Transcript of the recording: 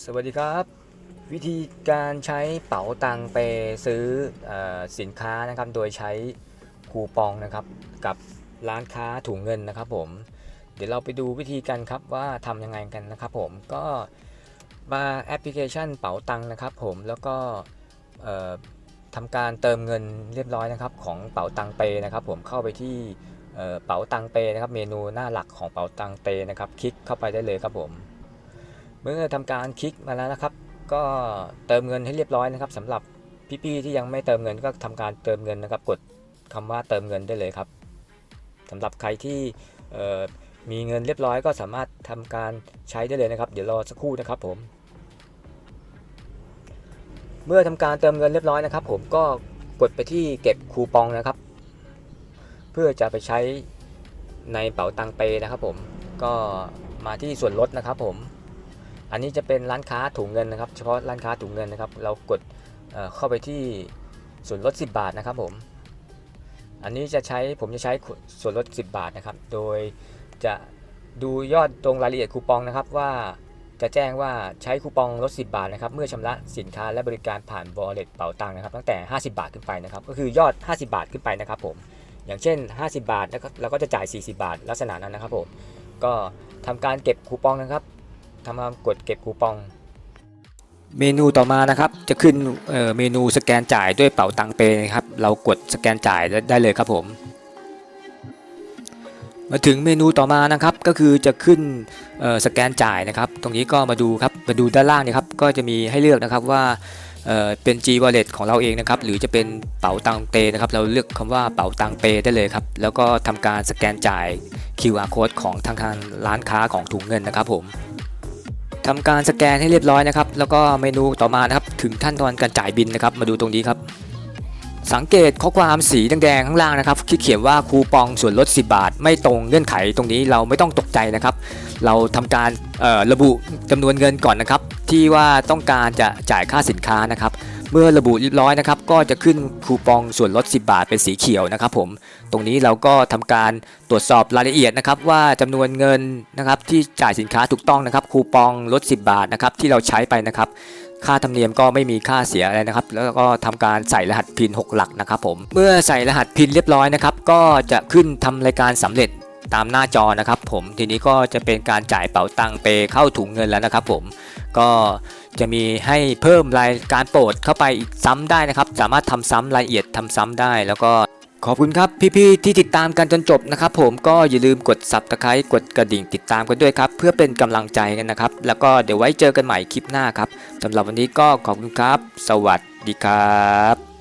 สวัสดีครับ วิธีการใช้เป๋าตังไปซื้ออสินค้านะครับ โดยใช้คูปองนะครับ กับร้านค้าถุงเงินนะครับผม เดี๋ยวเราไปดูวิธีกันครับว่าทำยังไงกันนะครับผมก็มาแอปพลิเคชันเป๋าตังนะครับผมแล้วก็ทำการเติมเงินเรียบร้อยนะครับ ของเป๋าตังเปนะครับผมเข้าไปที่เป๋าตังเปนะครับ เมนูหน้าหลักของเป๋าตังเปนะครับ คลิกเข้าไปได้เลยครับผม เมื่อทำการคลิกมาแล้วนะครับ ก็เติมเงินให้เรียบร้อยนะครับสำหรับพี่ๆที่ยังไม่เติมเงินก็ทำการเติมเงินนะครับ กดคำว่าเติมเงินได้เลยครับสำหรับใครที่มีเงินเรียบร้อยก็สามารถทำการใช้ได้เลยนะครับ เดี๋ยวรอสักครู่นะครับผม เมื่อทำการเติมเงินเรียบร้อยนะครับ ผมก็กดไปที่เก็บคูปองนะครับ เพื่อจะไปใช้ในเป๋าตังเปนะครับผมก็มาที่ส่วนลดนะครับผม อันนี้จะเป็นร้านค้าถุงเงินนะครับ เฉพาะร้านค้าถุงเงินนะครับ เรากดเเข้าไปที่ส่วนลด 10 บาทนะครับผม อันนี้จะใช้ผมจะใช้ส่วนลด 10 บาทนะครับ โดยจะดูยอดตรงรายละเอียดคูปองนะครับว่าจะแจ้งว่าใช้คูปองลด 10 บาทนะครับ เมื่อชำระสินค้าและบริการผ่าน wallet เป๋าตังค์นะครับ ตั้งแต่ 50 บาทขึ้นไปนะครับ ก็คือยอด 50 บาทขึ้นไปนะครับผม อย่างเช่น 50 บาทแล้วเราก็จะจ่าย 40 บาท ลักษณะนั้นนะครับผม ก็ทำการเก็บคูปองนะครับ ทำกากดเก็บคูปอง เมนูต่อมานะครับ จะขึ้นเเมนูสแกนจ่ายด้วยเป๋าตังเปนะครับ เรากดสแกนจ่ายได้เลยครับผม มาถึงเมนูต่อมานะครับก็คือจะขึ้นสแกนจ่ายนะครับ ตรงนี้ก็มาดูครับมาดูด้านล่างนี่ครับก็จะมีให้เลือกนะครับว่าเเป็น G Wallet ของเราเองนะครับ หรือจะเป็นเป๋าตังเปนะครับ เราเลือกคำว่าเป๋าตังเปได้เลยครับ แล้วก็ทำการสแกนจ่าย QR code ของทางทางร้านค้าของถุงเงินนะครับผม ทำการสแกนให้เรียบร้อยนะครับ แล้วก็เมนูต่อมานะครับ ถึงขั้นตอนการจ่ายบินนะครับ มาดูตรงนี้ครับ สังเกตข้อความสีแดงๆข้างล่างนะครับที่เขียนว่าคูปองส่วนลด 10 บาท ไม่ตรงเงื่อนไขตรงนี้เราไม่ต้องตกใจนะครับ เราทำการระบุจำนวนเงินก่อนนะครับ ที่ว่าต้องการจะจ่ายค่าสินค้านะครับ เมื่อระบุเรียบร้อยนะครับก็จะขึ้นคูปองส่วนลด 10 บาทเป็นสีเขียวนะครับผมตรงนี้เราก็ทำการตรวจสอบรายละเอียดนะครับว่าจำนวนเงินนะครับที่จ่ายสินค้าถูกต้องนะครับคูปองลด 10 บาทนะครับที่เราใช้ไปนะครับค่าธรรมเนียมก็ไม่มีค่าเสียอะไรนะครับ แล้วก็ทำการใส่รหัสพิน 6 หลักนะครับผมเมื่อใส่รหัสพินเรียบร้อยนะครับก็จะขึ้นทำรายการสำเร็จตามหน้าจอนะครับผมทีนี้ก็จะเป็นการจ่ายเป๋าตังค์เปเข้าถุงเงินแล้วนะครับผมก็ จะมีให้เพิ่มรายการโปรดเข้าไปอีกซ้ำได้นะครับ สามารถทำซ้ำรายละเอียดทำซ้ำได้ แล้วก็ขอบคุณครับพี่ๆที่ติดตามกันจนจบนะครับผมก็อย่าลืมกดซับตะไลกดกระดิ่งติดตามกันด้วยครับ เพื่อเป็นกำลังใจกันนะครับ แล้วก็เดี๋ยวไว้เจอกันใหม่คลิปหน้าครับสำหรับวันนี้ก็ขอบคุณครับ สวัสดีครับ